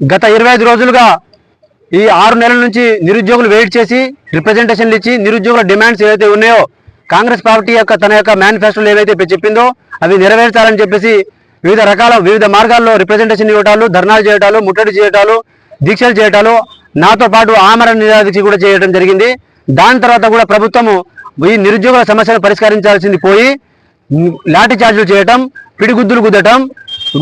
గత ఇరవై ఐదు రోజులుగా ఈ ఆరు నెలల నుంచి నిరుద్యోగులు వెయిట్ చేసి రిప్రజెంటేషన్లు ఇచ్చి నిరుద్యోగుల డిమాండ్స్ ఏవైతే ఉన్నాయో కాంగ్రెస్ పార్టీ యొక్క తన యొక్క మేనిఫెస్టోలు ఏవైతే చెప్పిందో అవి నెరవేర్చాలని చెప్పేసి వివిధ రకాల వివిధ మార్గాల్లో రిప్రజెంటేషన్ ఇవ్వటాలు ధర్నాలు చేయటాలు ముట్టడి చేయటాలు దీక్షలు చేయటాలు నాతో పాటు ఆమరణ నిరాదీక్ష కూడా చేయడం జరిగింది. దాని తర్వాత కూడా ప్రభుత్వము ఈ నిరుద్యోగుల సమస్యను పరిష్కరించాల్సింది పోయి లాఠీ చార్జీలు చేయటం పిడిగుద్దులు గుద్దటం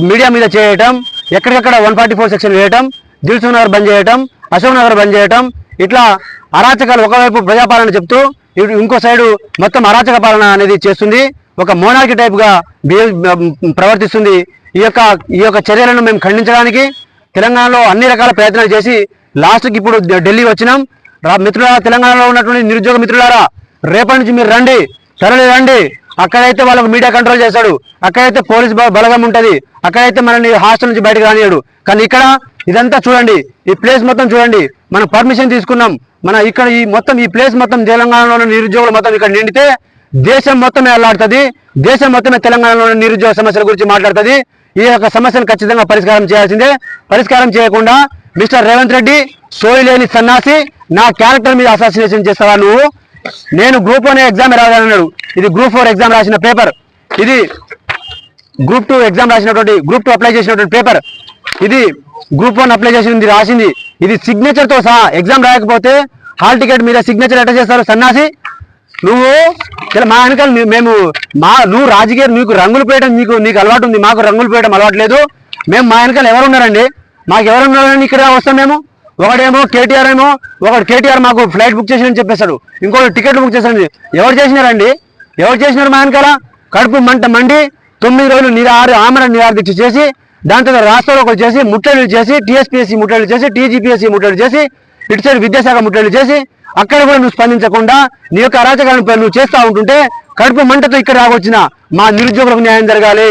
మీడియా మీద చేయటం ఎక్కడికక్కడ వన్ ఫార్టీ ఫోర్ సెక్షన్ వేయటం దిల్సుఖ్ నగర్ బంద్ చేయటం అశోక్ నగర్ బంద్ చేయటం ఇట్లా అరాచకాలు ఒకవైపు ప్రజాపాలన చెప్తూ ఇంకో సైడు మొత్తం అరాచక పాలన అనేది చేస్తుంది. ఒక మోనార్కి టైప్గా బిహేవ్ ప్రవర్తిస్తుంది. ఈ యొక్క ఈ యొక్క చర్యలను మేము ఖండించడానికి తెలంగాణలో అన్ని రకాల ప్రయత్నాలు చేసి లాస్ట్కి ఇప్పుడు ఢిల్లీ వచ్చినాం. మిత్రులారా తెలంగాణలో ఉన్నటువంటి నిరుద్యోగ మిత్రులారా రేపటి నుంచి మీరు రండి తరలి రండి. అక్కడైతే వాళ్ళకు మీడియా కంట్రోల్ చేస్తాడు. అక్కడైతే పోలీస్ బలగం ఉంటుంది. అక్కడైతే మనల్ని హాస్టల్ నుంచి బయటకు రానియాడు. కానీ ఇక్కడ ఇదంతా చూడండి. ఈ ప్లేస్ మొత్తం చూడండి. మనం పర్మిషన్ తీసుకున్నాం. మన ఇక్కడ ఈ మొత్తం ఈ ప్లేస్ మొత్తం తెలంగాణలో నిరుద్యోగులు మొత్తం ఇక్కడ నిండితే దేశం మొత్తమే అల్లాడుతుంది. దేశం మొత్తమే తెలంగాణలో నిరుద్యోగ సమస్యల గురించి మాట్లాడుతుంది. ఈ యొక్క సమస్యను ఖచ్చితంగా పరిష్కారం చేయాల్సిందే. పరిష్కారం చేయకుండా మిస్టర్ రేవంత్ రెడ్డి సోయిలేని సన్నాసి నా క్యారెక్టర్ మీద అసాసినేషన్ చేస్తావా నువ్వు? నేను గ్రూప్ వన్ ఎగ్జామ్ రాయాలన్నాడు ఇది గ్రూప్ ఫోర్ ఎగ్జామ్ రాసిన పేపర్ ఇది గ్రూప్ టూ ఎగ్జామ్ రాసినటువంటి గ్రూప్ టూ అప్లై చేసినటువంటి పేపర్ ఇది గ్రూప్ వన్ అప్లై చేసింది రాసింది. ఇది సిగ్నేచర్తో సహా ఎగ్జామ్ రాయకపోతే హాల్ టికెట్ మీద సిగ్నేచర్ ఎట్లా చేస్తారు సన్నాసి. నువ్వు ఇలా మా వెనకాల మేము మా నువ్వు రాజకీయ నీకు రంగులు పేయడం నీకు నీకు అలవాటు ఉంది. మాకు రంగులు పేయడం అలవాటు లేదు. మేము మా వెనకాల ఎవరు ఉన్నారండి మాకు ఎవరు ఉన్నారని ఇక్కడ వస్తాం మేము? ఒకడేమో కేటీఆర్ ఏమో ఒకడు కేటీఆర్ మాకు ఫ్లైట్ బుక్ చేసి చెప్పేశాడు. ఇంకోటి టికెట్లు బుక్ చేశాడు ఎవరు చేసినారండి? ఎవరు చేసినారు మా వెనకాల? కడుపు మంట మండి తొమ్మిది రోజులు నిరారు ఆమరణ నిరాదీక్ష చేసి దాని తర్వాత రాష్ట్రంలో చేసి ముట్టడిలు చేసి టీఎస్పీఎస్సీ ముట్టడిలు చేసి టీజీపీఎస్సీ ముట్టడి చేసి ఇటు సైడ్ విద్యాశాఖ ముట్టడిలు చేసి అక్కడ కూడా నువ్వు స్పందించకుండా నీ యొక్క అరాచకాలను నువ్వు చేస్తూ ఉంటుంటే కడుపు మంటతో ఇక్కడ రాకొచ్చిన మా నిరుద్యోగులకు న్యాయం జరగాలి.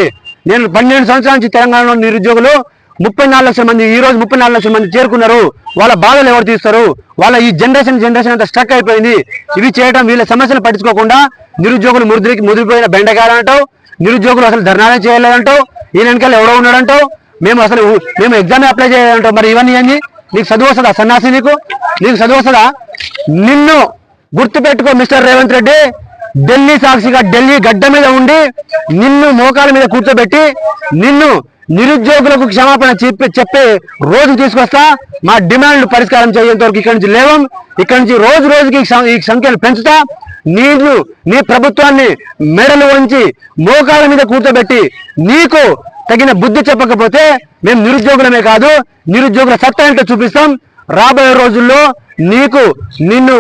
నేను పన్నెండు సంవత్సరాల నుంచి తెలంగాణలో నిరుద్యోగులు ముప్పై నాలుగు లక్షల మంది ఈ రోజు ముప్పై నాలుగు లక్షల మంది చేరుకున్నారు. వాళ్ళ బాధలు ఎవరు తీస్తారు? వాళ్ళ ఈ జనరేషన్ జనరేషన్ అంతా స్ట్రక్ అయిపోయింది. ఇవి చేయడం వీళ్ళ సమస్యలు పట్టించుకోకుండా నిరుద్యోగులు ముదిరికి ముదిరిపోయిన బెండకాయలు నిరుద్యోగులు అసలు ధర్నాలే చేయలేదంటావు ఈయన వెనకాల ఎవడో ఉన్నాడంటావు మేము అసలు మేము ఎగ్జామ్ అప్లై చేయాలంటావు మరి ఇవన్నీ ఏంది? నీకు చదువు వస్తుందా సన్నాసి నీకు? నీకు చదువు వస్తుందా నిన్ను గుర్తు పెట్టుకో మిస్టర్ రేవంత్ రెడ్డి. ఢిల్లీ సాక్షిగా ఢిల్లీ గడ్డ మీద ఉండి నిన్ను మోకాల మీద కూర్చోబెట్టి నిన్ను నిరుద్యోగులకు క్షమాపణ చెప్పి చెప్పే రోజు తీసుకొస్తా. మా డిమాండ్లు పరిష్కారం చేయేంత వరకు ఇక్కడి నుంచి లేవం. ఇక్కడి నుంచి రోజు రోజుకి ఈ సంఖ్యను పెంచుతా. నీళ్ళు నీ ప్రభుత్వాన్ని మెడలు వంచి మోకాల మీద కూర్చోబెట్టి నీకు తగిన బుద్ధి చెప్పకపోతే మేము నిరుద్యోగులమే కాదు నిరుద్యోగుల సత్తా ఏంటో చూపిస్తాం. రాబోయే రోజుల్లో నీకు నిన్ను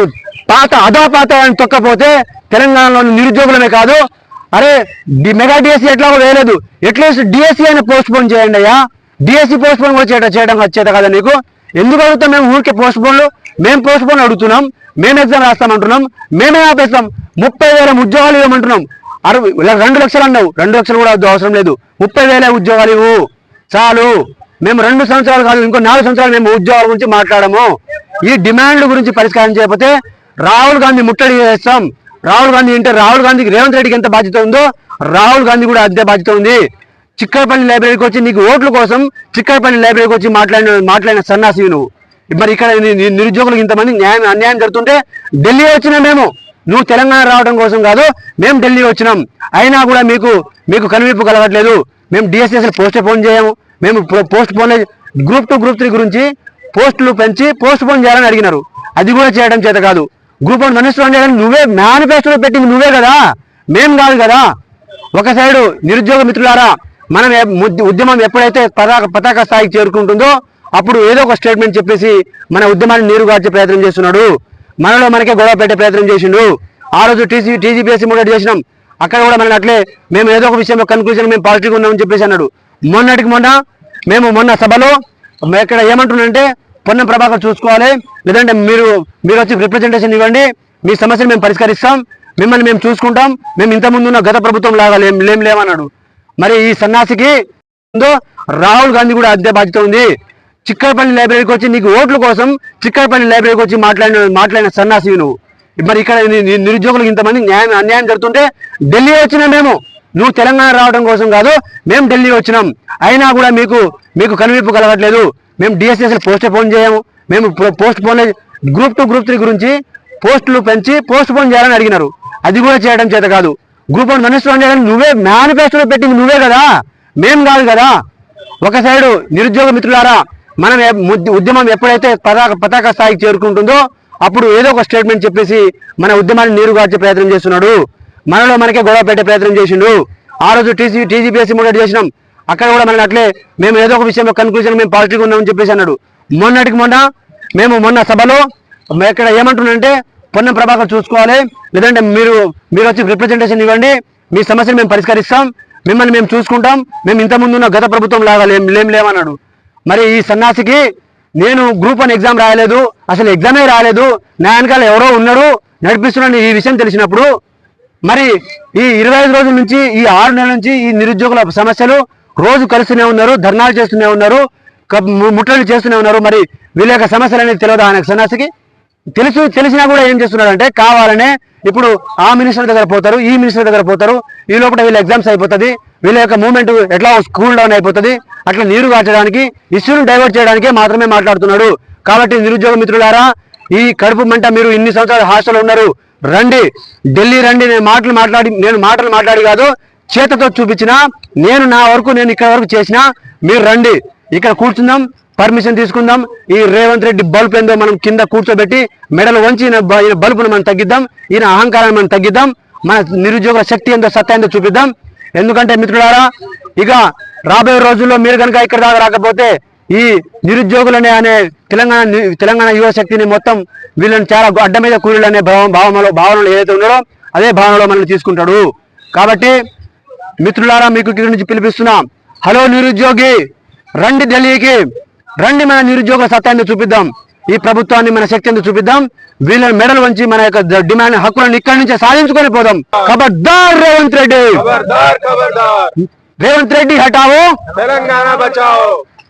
పాత అదాపాత అని తొక్కపోతే తెలంగాణలోని నిరుద్యోగులమే కాదు. అరే మెగా డిఎస్సీ ఎట్లాగో వేయలేదు. అట్లీస్ట్ డిఎస్సీ అయినా పోస్ట్ పోన్ చేయండి అయ్యా. డిఎస్సీ పోస్ట్ పోన్ కూడా చేయడం చేయడం వచ్చేది కదా నీకు. ఎందుకు అడుగుతాం మేము? ఊరికే పోస్ట్ పోన్లు మేము పోస్ట్ పోన్ అడుగుతున్నాం. మేము ఎగ్జామ్ రాస్తామంటున్నాం. మేమే ఆపేస్తాం. ముప్పై వేల ఉద్యోగాలు ఇవ్వమంటున్నాం. అరవై రెండు లక్షలు అన్నావు. రెండు లక్షలు కూడా అవసరం లేదు. ముప్పై వేల ఉద్యోగాలు ఇవ్వు. చాలు. మేము రెండు సంవత్సరాలు కాదు ఇంకో నాలుగు సంవత్సరాలు మేము ఉద్యోగాల గురించి మాట్లాడము. ఈ డిమాండ్ల గురించి పరిష్కారం చేయకపోతే రాహుల్ గాంధీ ముట్టడి చేస్తాం. రాహుల్ గాంధీ అంటే రాహుల్ గాంధీకి రేవంత్ రెడ్డికి ఎంత బాధ్యత ఉందో రాహుల్ గాంధీ కూడా అదే బాధ్యత ఉంది. చిక్కడపల్లి లైబ్రరీకి వచ్చి నీకు ఓట్ల కోసం చిక్కడపల్లి లైబ్రరీకి వచ్చి మాట్లాడిన మాట్లాడిన సన్నాసివి నువ్వు. మరి ఇక్కడ నిరుద్యోగులకు ఇంతమంది న్యాయం అన్యాయం జరుగుతుంటే ఢిల్లీ వచ్చిన మేము. నువ్వు తెలంగాణ రావడం కోసం కాదు మేము ఢిల్లీ వచ్చినాం. అయినా కూడా మీకు మీకు కనువిప్పు కలగట్లేదు. మేము డిఎస్ఎస్ఎల్ పోస్ట్ పోన్ చేయము. మేము postpone group two group three గురించి పోస్టులు పెంచి పోస్ట్ పోన్ చేయాలని అడిగినారు. అది కూడా చేయడం చేత కాదు. గ్రూప్ వన్ మినిస్టర్ అంటే నువ్వే మేనిఫెస్టోలో పెట్టింది నువ్వే కదా? మేం కాదు కదా? ఒక సైడు నిరుద్యోగ మిత్రులారా మనం ఉద్యమం ఎప్పుడైతే పతాక పతాక స్థాయికి చేరుకుంటుందో అప్పుడు ఏదో ఒక స్టేట్మెంట్ చెప్పేసి మన ఉద్యమాన్ని నీరు గార్చే ప్రయత్నం చేస్తున్నాడు. మనలో మనకే గొడవ పెట్టే ప్రయత్నం చేసిండు. ఆ రోజు టీసీ టీజీపీఎస్సీ కూడా చేసినాం. అక్కడ కూడా మనం అట్లే మేము ఏదో ఒక విషయంలో కన్క్లూజన్ మేము పాజిటివ్గా ఉన్నామని చెప్పేసి అన్నాడు. మొన్నటికి మొన్న మేము మొన్న సభలో మే- ఇక్కడ ఏమంటున్నానంటే పొన్నం ప్రభాకర్ చూసుకోవాలి. లేదంటే మీరు మీరు వచ్చి రిప్రజెంటేషన్ ఇవ్వండి. మీ సమస్యను మేము పరిష్కరిస్తాం. మిమ్మల్ని మేము చూసుకుంటాం. మేము ఇంత ఉన్న గత ప్రభుత్వం లాగా లేం లేం లేమన్నాడు. మరి ఈ సన్యాసికి రాహుల్ గాంధీ కూడా అంతే బాధ్యత ఉంది. చిక్కడపల్లి లైబ్రరీకి వచ్చి నీకు ఓట్ల కోసం చిక్కడపల్లి లైబ్రరీకి వచ్చి మాట్లాడిన మాట్లాడిన సన్నాసి నువ్వు. మరి ఇక్కడ నిరుద్యోగులకు ఇంతమంది న్యాయం అన్యాయం జరుగుతుంటే ఢిల్లీ వచ్చినా మేము. నువ్వు తెలంగాణ రావడం కోసం కాదు మేము ఢిల్లీ వచ్చినాం. అయినా కూడా మీకు మీకు కనువిప్పు కలగట్లేదు. మేము డిఎస్ఎస్ పోస్ట్ పోన్ చేయము. మేము postpone group two group three గురించి పోస్టులు పెంచి పోస్ట్ పోన్ చేయాలని అడిగినారు. అది కూడా చేయడం చేత కాదు. గ్రూప్ వన్ మినిస్టర్ చేయాలని నువ్వే మేనిఫెస్టోలో పెట్టింది నువ్వే కదా. మేం కాదు కదా. ఒక సైడు నిరుద్యోగ మిత్రులారా మనం ఉద్యమం ఎప్పుడైతే పతాక పతాక స్థాయికి చేరుకుంటుందో అప్పుడు ఏదో ఒక స్టేట్మెంట్ చెప్పేసి మన ఉద్యమాన్ని నీరుగార్చే ప్రయత్నం చేస్తున్నాడు. మనలో మనకే గొడవ పెట్టే ప్రయత్నం చేసిండు. ఆ రోజు టీసీ టీజీపీఎస్సీ మూడేటి చేసినాం. అక్కడ కూడా మనకి అట్లే మేము ఏదో ఒక విషయంలో కన్క్లూజన్ మేము పాజిటివ్గా ఉన్నామని చెప్పేసి అన్నాడు. మొన్నటికి మొన్న మేము మొన్న సభలో ఇక్కడ ఏమంటున్నానంటే పొన్నం ప్రభాకర్ చూసుకోవాలి. లేదంటే మీరు మీరు వచ్చి రిప్రజెంటేషన్ ఇవ్వండి. మీ సమస్యను మేము పరిష్కరిస్తాం. మిమ్మల్ని మేము చూసుకుంటాం. మేము ఇంతకుముందు ఉన్న గత ప్రభుత్వం లాగా లేం లేం లేమన్నాడు మరి ఈ సన్నాసికి నేను గ్రూప్ వన్ ఎగ్జామ్ రాయలేదు. అసలు ఎగ్జామే రాలేదు. నా వెనకాల ఎవరో ఉన్నాడు. నడిపిస్తున్నాను ఈ విషయం తెలిసినప్పుడు మరి ఈ ఇరవై ఐదు రోజుల నుంచి ఈ ఆరు నెలల నుంచి ఈ నిరుద్యోగుల సమస్యలు రోజు కలుస్తూనే ఉన్నారు ధర్నాలు చేస్తూనే ఉన్నారు ముట్టలు చేస్తూనే ఉన్నారు. మరి వీళ్ళ యొక్క సమస్యలు అనేది తెలియదు ఆయన సన్యాసికి తెలుసు తెలిసినా కూడా ఏం చేస్తున్నాడంటే కావాలనే ఇప్పుడు ఆ మినిస్టర్ దగ్గర పోతారు ఈ మినిస్టర్ దగ్గర పోతారు ఈ లోపల వీళ్ళ ఎగ్జామ్స్ అయిపోతుంది వీళ్ళ యొక్క మూమెంట్ ఎట్లా స్కూల్ డౌన్ అయిపోతుంది అట్లా నీరు కాచడానికి ఇష్యూను డైవర్ట్ చేయడానికే మాత్రమే మాట్లాడుతున్నాడు. కాబట్టి నిరుద్యోగ మిత్రులారా ఈ కడుపు మంట మీరు ఇన్ని సంవత్సరాలు హాస్టల్ ఉన్నారు రండి ఢిల్లీ రండి నేను మాటలు మాట్లాడి నేను మాటలు మాట్లాడి కాదు చేతతో చూపించిన నేను నా వరకు నేను ఇక్కడ వరకు చేసిన మీరు రండి. ఇక్కడ కూర్చుందాం పర్మిషన్ తీసుకుందాం ఈ రేవంత్ రెడ్డి బల్బ్ ఏందో మనం కింద కూర్చోబెట్టి మెడలు వంచి ఈయన బల్బును మనం తగ్గిద్దాం ఈయన అహంకారాన్ని మనం తగ్గిద్దాం మన నిరుద్యోగ శక్తి ఏందో సత్తా ఏందో చూపిద్దాం. ఎందుకంటే మిత్రులారా ఇక రాబోయే రోజుల్లో మీరు కనుక ఇక్కడ దాకా రాకపోతే ఈ నిరుద్యోగులనే అనే తెలంగాణ తెలంగాణ యువశక్తిని మొత్తం వీళ్ళని చాలా అడ్డ మీద కూలీలు అనే భావం భావంలో భావనలు ఏదైతే ఉన్నాడో అదే భావనలో మనల్ని తీసుకుంటాడు. కాబట్టి మిత్రులారా మీకు ఇక్కడి నుంచి పిలిపిస్తున్నా హలో నిరుద్యోగి రండి ఢిల్లీకి రండి మన నిరుద్యోగ సత్తాన్ని చూపిద్దాం ఈ ప్రభుత్వాన్ని మన శక్తిని చూపిద్దాం వీళ్ళని మెడల్ వంచి మన యొక్క డిమాండ్ హక్కులను ఇక్కడి నుంచే సాధించుకొని పోదాం. ఖబర్దార్ రేవంత్ రెడ్డి. రేవంత్ రెడ్డి హటావు తెలంగాణ